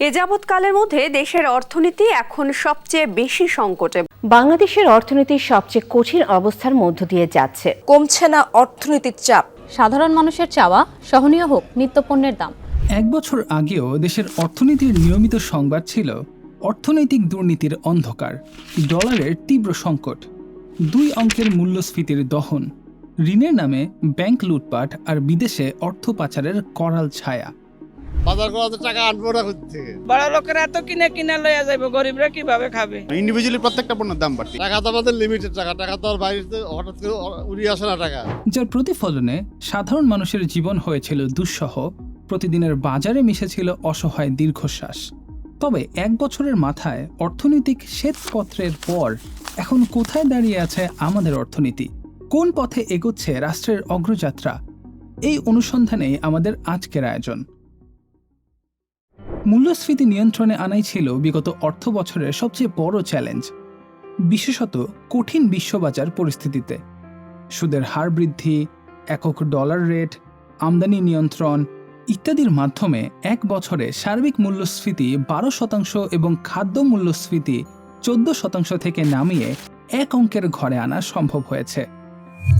এ যাবৎকালের মধ্যে দেশের অর্থনীতি এখন সবচেয়ে বেশি সংকটে। বাংলাদেশের অর্থনীতি সবচেয়ে কঠিন অবস্থার মধ্য দিয়ে যাচ্ছে। কমছে না অর্থনীতির চাপ। সাধারণ মানুষের চাওয়া সহনীয় হোক নিত্যপণ্যের দাম। এক বছর আগেও দেশের অর্থনীতির নিয়মিত সংবাদ ছিল অর্থনৈতিক দুর্নীতির অন্ধকার ডলারের তীব্র সংকট দুই অঙ্কের মূল্যস্ফীতির দহন ঋণের নামে ব্যাংক লুটপাট আর বিদেশে অর্থ পাচারের করাল ছায়া। বাজার করাতে টাকা আনব না থেকে বড় লোকেরা তো কিনে কিনে লইয়া যাইব গরিবরা কীভাবে খাবে? ইন্ডিভিজুয়ালি প্রত্যেকটা পণ্যের দাম বাড়ছে টাকা তো আমাদের লিমিটেড টাকা টাকা তো আর বাইরে হঠাৎ করে উড়িয়ে আসে না টাকা। যার প্রতিফলনে সাধারণ মানুষের জীবন হয়েছিল দুঃসহ প্রতিদিনের বাজারে মিশেছিল অসহায় দীর্ঘশ্বাস। তবে এক বছরের মাথায় অর্থনৈতিক শ্বেতপত্রের পর এখন কোথায় দাঁড়িয়ে আছে আমাদের অর্থনীতি? কোন পথে এগোচ্ছে রাষ্ট্রের অগ্রযাত্রা? এই অনুসন্ধানেই আমাদের আজকের আয়োজন। মূল্যস্ফীতি নিয়ন্ত্রণে আনাই ছিল বিগত অর্থ বছরের সবচেয়ে বড় চ্যালেঞ্জ বিশেষত কঠিন বিশ্ববাজার পরিস্থিতিতে। সুদের হার বৃদ্ধি, একক ডলার রেট আমদানি নিয়ন্ত্রণ ইত্যাদির মাধ্যমে এক বছরে সার্বিক মূল্যস্ফীতি বারো শতাংশ এবং খাদ্য মূল্যস্ফীতি চোদ্দ শতাংশ থেকে নামিয়ে এক অঙ্কের ঘরে আনা সম্ভব হয়েছে।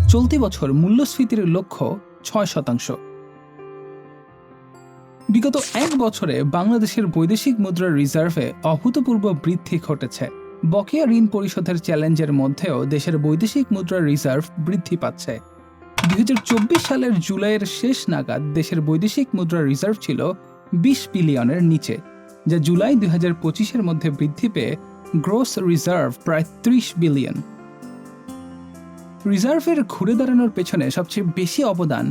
চলতি বছর মূল্যস্ফীতির লক্ষ্য ছয় শতাংশ। বিগত এক বছরে বাংলাদেশের বৈদেশিক মুদ্রার রিজার্ভে অভূতপূর্ব বৃদ্ধি ঘটেছে। বকেয়া ঋণ পরিশোধের চ্যালেঞ্জের মধ্যেও দেশের বৈদেশিক মুদ্রার রিজার্ভ বৃদ্ধি পাচ্ছে। দুই হাজার চব্বিশ সালের জুলাইয়ের শেষ নাগাদ দেশের বৈদেশিক মুদ্রার রিজার্ভ ছিল বিশ বিলিয়নের নিচে, যা জুলাই দুই হাজার পঁচিশের মধ্যে বৃদ্ধি পেয়ে গ্রোস রিজার্ভ প্রায় ত্রিশ বিলিয়ন। রিজার্ভের ঘুরে দাঁড়ানোর পেছনে সবচেয়ে বেশি অবদান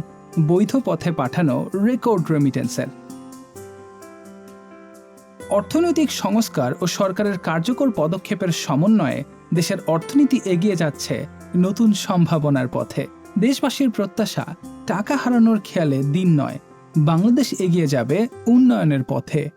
বৈধ পথে পাঠানো রেকর্ড রেমিটেন্সের। অর্থনৈতিক সংস্কার ও সরকারের কার্যকর পদক্ষেপের সমন্বয়ে দেশের অর্থনীতি এগিয়ে যাচ্ছে নতুন সম্ভাবনার পথে। দেশবাসীর প্রত্যাশা, টাকা হারানোর খেয়ালে দিন নয়। বাংলাদেশ এগিয়ে যাবে উন্নয়নের পথে।